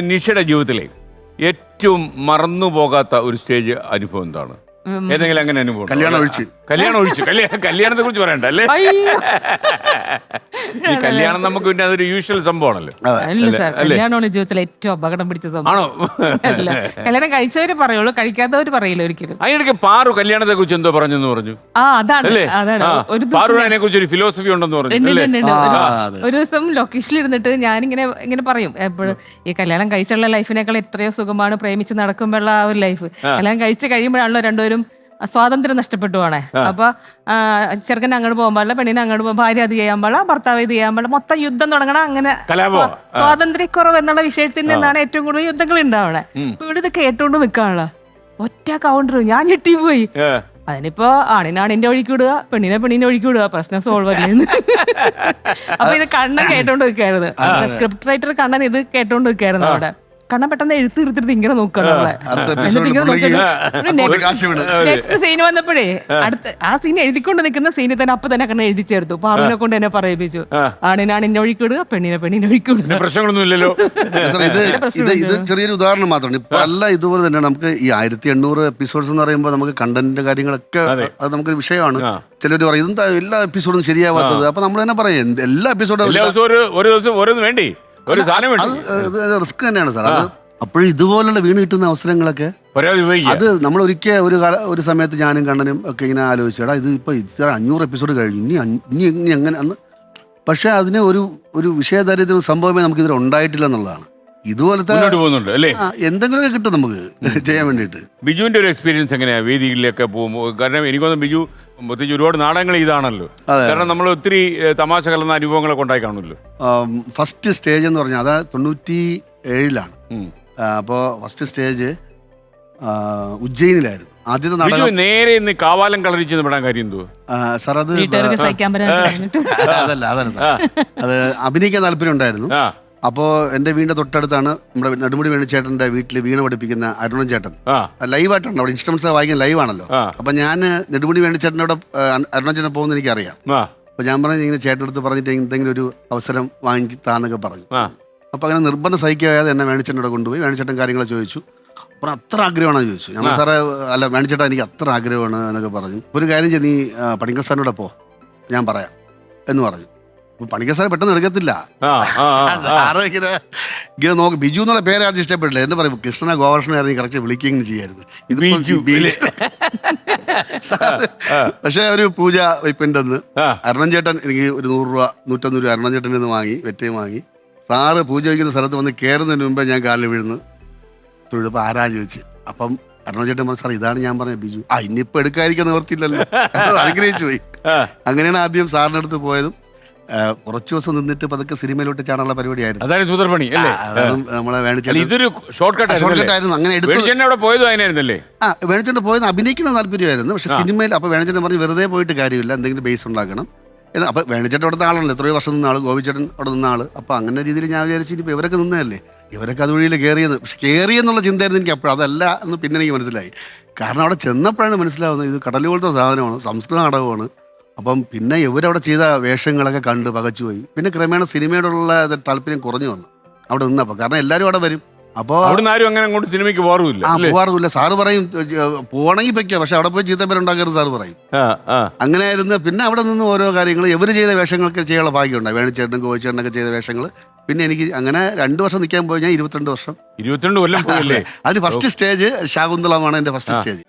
നിഷയുടെ ജീവിതത്തിലെ ഏറ്റവും മറന്നു പോകാത്ത ഒരു സ്റ്റേജ് അനുഭവം എന്താണ്. ഏതെങ്കിലും അങ്ങനെ അനുഭവം കല്യാണം ഒഴിച്ച്. കല്യാണം ഒഴിച്ച്. കല്യാണം കല്യാണത്തെ കുറിച്ച് പറയണ്ട അല്ലേ? അയ്യോ. ഈ കല്യാണം നമുക്ക് പിന്നെ അതൊരു യൂഷ്വൽ സംഭവമാണല്ലോ. അല്ല സാർ? കല്യാണമാണ് ജീവിതത്തിലെ ഏറ്റവും അപകടം പിടിച്ച സംഭവം. ആണോ? അല്ല. കല്യാണം കഴിച്ചവര് പറയുള്ളൂ കഴിക്കാത്തവര് പറയില്ല ഒരിക്കലും. അതിനിടയ്ക്ക് പാറു കല്യാണത്തെ കുറിച്ച് എന്തോ പറഞ്ഞെന്ന് പറഞ്ഞു. ആ അതാണ് അല്ലേ? അതാണ്. ആ, ഒരു ദിവസം പാറു അതിനെ കുറിച്ച് ഒരു ഫിലോസഫി ഉണ്ടെന്ന് പറഞ്ഞു ഉണ്ട്, അല്ലേ? ഉണ്ട്, ഉണ്ട്. ആ, ഒരു- അതെ. ഒരു ദിവസം ലൊക്കേഷനിൽ ഇരുന്നിട്ട് ഞാനിങ്ങനെ ഇങ്ങനെ പറയും. എപ്പോഴും ഈ കല്യാണം കഴിച്ചുള്ള ലൈഫിനേക്കാൾ എത്രയോ സുഖമാണ് പ്രേമിച്ച് നടക്കുമ്പോഴുള്ള ആ ഒരു ലൈഫ് കല്യാണം കഴിച്ച് കഴിയുമ്പോഴാണല്ലോ രണ്ടുപേരും സ്വാതന്ത്ര്യം നഷ്ടപ്പെട്ടു പോണേ അപ്പൊ ചെറുക്കൻ അങ്ങോട്ട് പോകാൻ പാടില്ല പെണ്ണിനെ അങ്ങോട്ട് പോകാൻ ഭാര്യ അത് ചെയ്യാൻ പാടില്ല ഭർത്താവ് ഇത് ചെയ്യാൻ പാടില്ല. മൊത്തം യുദ്ധം തുടങ്ങണം അങ്ങനെ സ്വാതന്ത്ര്യക്കുറവ് എന്നുള്ള വിഷയത്തിൽ നിന്നാണ് ഏറ്റവും കൂടുതൽ യുദ്ധങ്ങൾ ഉണ്ടാവണേ. ഇപ്പൊ ഇവിടെ ഇത് കേട്ടോണ്ട് നിൽക്കാണല്ലോ ഒറ്റ കൗണ്ടർ ഞാൻ ഞെട്ടിപ്പോയി പോയി. അതിനിപ്പോ ആണിനാണിന്റെ ഒഴുക്കി വിടുക പെണ്ണിനെ പെണ്ണിനെ ഒഴുക്കി വിടുക പ്രശ്നം സോൾവ് അല്ലേന്ന് അപ്പൊ ഇത് കണ്ണൻ കേട്ടോണ്ട് നിൽക്കായിരുന്നു സ്ക്രിപ്റ്റ് റൈറ്റർ കണ്ണൻ ഇത് കേട്ടോണ്ട് നിൽക്കായിരുന്നു അവിടെ. കണ്ണൻ പെട്ടെന്ന് എഴുത്ത് തീർത്തിട്ട് ഇങ്ങനെ നോക്കണം എന്നിട്ട് ഇങ്ങനെ. നെക്സ്റ്റ് സീൻ വന്നപ്പോഴേ അടുത്ത ആ സീൻ എഴുതിക്കൊണ്ട് നിൽക്കുന്ന സീനിൽ തന്നെ അപ്പൊ തന്നെ കണ്ണ എഴുതി ചേർത്തു. പാറുവിനെ കൊണ്ട് എന്നെ പറയിപ്പിച്ചു. ആണിനാണ് എന്നെ ഒഴിക്കിടുക പെണ്ണിനെ പെണ്ണിനെ ഒഴിക്കിടുക. പ്രശ്നങ്ങളൊന്നും ഇല്ലല്ലോ. ഇത് ഇത് ഇത് ചെറിയൊരു ഉദാഹരണം മാത്രമാണ്. ഇപ്പൊ അല്ല ഇതുപോലെ തന്നെ നമുക്ക് ഈ ആയിരത്തി എണ്ണൂറ് എപ്പിസോഡ്സ് എന്ന് പറയുമ്പോൾ നമുക്ക് കണ്ടന്റിന്റെ കാര്യങ്ങളൊക്കെ അത്. നമുക്കൊരു വിഷയമാണ്. ചിലർ പറയും ഇതെന്താ എല്ലാ എപ്പിസോഡും ശരിയാവാത്തത്? അപ്പൊ നമ്മൾ തന്നെ പറയാം എല്ലാ എപ്പിസോഡും ഒരു ദിവസം ഓരോന്ന് വേണ്ടി? ഒരു സാധനം അത് റിസ്ക് തന്നെയാണ് സാർ. അത് അപ്പോഴും ഇതുപോലുള്ള വീണ് കിട്ടുന്ന അവസരങ്ങളൊക്കെ അത് നമ്മൾ ഒരിക്കൽ ഒരു കാല ഒരു സമയത്ത് ഞാനും കണ്ണനും ഒക്കെ ഇങ്ങനെ ആലോചിച്ചടാ ഇത് ഇപ്പൊ ഇത്ര അഞ്ഞൂറ് എപ്പിസോഡ് കഴിഞ്ഞു. ഇനി ഇനി ഇനി എങ്ങനെ അന്ന് പക്ഷെ അതിന് ഒരു ഒരു വിഷയദാരിദ്ര്യം സംഭവമേ നമുക്കിതിൽ ഉണ്ടായിട്ടില്ല എന്നുള്ളതാണ്. ഇതുപോലത്തെ മുന്നോട്ട് പോകുന്നുണ്ട് അല്ലേ? ആ, എന്തെങ്കിലുമൊക്കെ കിട്ടും നമുക്ക് ചെയ്യാൻ വേണ്ടിയിട്ട്. ബിജുവിന്റെ ഒരു എക്സ്പീരിയൻസ് എങ്ങനെയാ? വേദികളിലൊക്കെ പോകുമ്പോൾ കാരണം എനിക്കൊന്നും ബിജു പ്രത്യേകിച്ച് ഒരുപാട് നാടകങ്ങൾ ഇതാണല്ലോ. അതെ. കാരണം നമ്മൾ ഒത്തിരി ഏഹ്, തമാശ കലർന്ന അനുഭവങ്ങളൊക്കെ ഉണ്ടായി കാണുമല്ലോ. ഫസ്റ്റ് സ്റ്റേജ് എന്ന് പറഞ്ഞാൽ അതാ തൊണ്ണൂറ്റി ഏഴിലാണ് ഉം. അപ്പോൾ ഫസ്റ്റ് സ്റ്റേജ് ഉജ്ജയിനിലായിരുന്നു. ആദ്യത്തെ ബിജു നാടകം നേരെ ഇന്ന് കാവാലം കളറിച്ച് വിടാൻ കാര്യം എന്തോ ആ, സാർ അത് വീട്ടുകാർക്ക് സഹിക്കാൻ പറ്റാഞ്ഞിട്ട് അതല്ല അതല്ല സാർ. അത് അഭിനയിക്കാൻ താല്പര്യം ഉണ്ടായിരുന്നു. ആ. അപ്പോൾ എന്റെ വീടിന്റെ തൊട്ടടുത്താണ് നമ്മുടെ നെടുമുടി വേണുചേട്ടന്റെ വീട്ടിൽ വീണ പഠിപ്പിക്കുന്ന അരുണൻ ചേട്ടൻ. ആ. ലൈവായിട്ടുണ്ട്. അവിടെ ഇൻസ്ട്രുമെന്റ്സ് വായിക്കാൻ ലൈവാണല്ലോ. ആണല്ലോ അപ്പം ഞാൻ നെടുമുടി വേണുചേട്ടനോട് അരുണൻ ചേട്ടൻ പോകുന്ന എനിക്കറിയാം. അപ്പോൾ ഞാൻ പറഞ്ഞു ഇങ്ങനെ ചേട്ടൻ അടുത്ത് പറഞ്ഞിട്ട് എന്തെങ്കിലും ഒരു അവസരം വാങ്ങി താന്നൊക്കെ പറഞ്ഞു അപ്പൊ അപ്പോൾ അങ്ങനെ നിർബന്ധം സഹിക്കാതെ എന്നെ വേണിച്ചേട്ടനോട് കൊണ്ടുപോയി വേണിച്ചേട്ടൻ കാര്യങ്ങൾ ചോദിച്ചു. അപ്പൊ അത്ര ആഗ്രഹമാണെന്ന് ചോദിച്ചു. ഞാൻ സാറേ അല്ല വേണിച്ചേട്ടാ എനിക്ക് അത്ര ആഗ്രഹമാണ് എന്നൊക്കെ പറഞ്ഞു. ഒരു കാര്യം ചെയ്ത് നീ പണിക്കർ സാറിനോട് പോ. ഞാൻ പറയാം എന്ന് പറഞ്ഞു. അപ്പോൾ പെട്ടെന്ന് എടുക്കത്തില്ല. സാറ് ഇങ്ങനെ ഇങ്ങനെ നോക്കി. ബിജു എന്നുള്ള പേര് ആദ്യം ഇഷ്ടപ്പെട്ടില്ല. എന്ന് പറയും കൃഷ്ണ ഗോവർഷനായിരുന്നു കറക്റ്റ് വിളിക്കുകയും ചെയ്യായിരുന്നു. ഇത് പക്ഷെ ഒരു പൂജ വയ്പ്പിന്റെ അന്ന്. അരുണഞ്ചേട്ടൻ എനിക്ക് ഒരു നൂറ് രൂപ നൂറ്റൊന്ന് രൂപ അരുണഞ്ചേട്ടൻ നിന്ന് വാങ്ങി വെറ്റയും വാങ്ങി. സാറ് പൂജ വയ്ക്കുന്ന സ്ഥലത്ത് വന്ന് കയറുന്നതിന് മുമ്പേ ഞാൻ കാലിൽ വീഴുന്നു. തൊഴുതപ്പോൾ ആരാ ചോദിച്ചു അപ്പം അരുണചേട്ടൻ പറഞ്ഞു സാർ ഇതാണ് ഞാൻ പറഞ്ഞത് ബിജു. ആ ഇനിയിപ്പോൾ എടുക്കാതിരിക്കാൻ നിവർത്തിയില്ലല്ലോ. അനുഗ്രഹിച്ചു പോയി. അങ്ങനെയാണ് ആദ്യം സാറിന്റെ അടുത്ത് പോയതും. കുറച്ച് ദിവസം നിന്നിട്ട് പതുക്കെ സിനിമയിലോട്ട് ചാടാനുള്ള പരിപാടിയായിരുന്നു. അതാണ് സൂത്രപ്പണി അല്ലേ? നമ്മളെ വേണിച്ചേട്ടൻ. ഇതൊരു ഷോർട്ട് കട്ട് ഷോർട്ട് കട്ട് ആയിരുന്നു. അങ്ങനെ അവിടെ പോയതും അതിനായിരുന്നല്ലേ? ആ വേണിച്ചേട്ടൻ പോയത് അഭിനയിക്കുന്ന താല്പര്യമായിരുന്നു. പക്ഷെ സിനിമയിൽ അപ്പോൾ വേണിച്ചേട്ടൻ പറഞ്ഞ് വെറുതെ പോയിട്ട് കാര്യമില്ല എന്തെങ്കിലും ബേസ് ഉണ്ടാക്കണം. എന്ന് അപ്പോൾ വേണിച്ചേട്ടൻ അവിടുത്തെ ആളല്ലേ എത്രയോ വർഷം നിന്ന ആൾ ഗോപിച്ചേട്ടൻ അവിടെ നിന്ന ആൾ. അപ്പോൾ അങ്ങനെ രീതിയിൽ ഞാൻ വിചാരിച്ചു ഇനിയിപ്പോൾ ഇവരൊക്കെ നിന്നതല്ലേ? ഇവരൊക്കെ അതുവഴിയിൽ കയറിയെന്ന് പക്ഷെ കയറിയെന്നുള്ള ചിന്തയായിരുന്നു എനിക്ക് അപ്പോൾ അതല്ല എന്ന് പിന്നെ എനിക്ക് മനസ്സിലായി. കാരണം അവിടെ ചെന്നപ്പോഴാണ് മനസ്സിലാവുന്നത് ഇത് കടൽ പോലത്തെ സാധനമാണ് സംസ്കൃത നാടകമാണ്. അപ്പം പിന്നെ ഇവരവിടെ ചെയ്ത വേഷങ്ങളൊക്കെ കണ്ട് പകച്ചുപോയി. പിന്നെ ക്രമേണ സിനിമയോടുള്ള താല്പര്യം കുറഞ്ഞു വന്നു. അവിടെ നിന്നപ്പോൾ കാരണം എല്ലാവരും അവിടെ വരും. അപ്പോൾ അവിടുന്ന് ആരും അങ്ങനെ അങ്ങോട്ട് സിനിമയ്ക്ക് പോകാറില്ല ആ പോവാറില്ല സാറ് പറയും പോകണമെങ്കിൽ പറ്റുക പക്ഷെ അവിടെ പോയി ചീത്തപ്പേരുണ്ടാക്കരുത് സാറ് പറയും. അങ്ങനെ ആ. അങ്ങനെയായിരുന്നു. പിന്നെ അവിടെ നിന്ന് ഓരോ കാര്യങ്ങൾ ഇവർ ചെയ്ത വേഷങ്ങളൊക്കെ ചെയ്യാനുള്ള ഭാഗ്യമുണ്ടായി. വേണിച്ചേട്ടനും കോവിച്ചേട്ടനൊക്കെ ചെയ്ത വേഷങ്ങൾ. പിന്നെ എനിക്ക് അങ്ങനെ രണ്ട് വർഷം നിൽക്കാൻ പോയി. ഞാൻ ഇരുപത്തിരണ്ട് വർഷം. ഇരുപത്തിരണ്ട് കൊല്ലം പോയില്ലേ? അതിന് ഫസ്റ്റ് സ്റ്റേജ് ശാകുന്തളമാണ് എന്റെ ഫസ്റ്റ് സ്റ്റേജ്.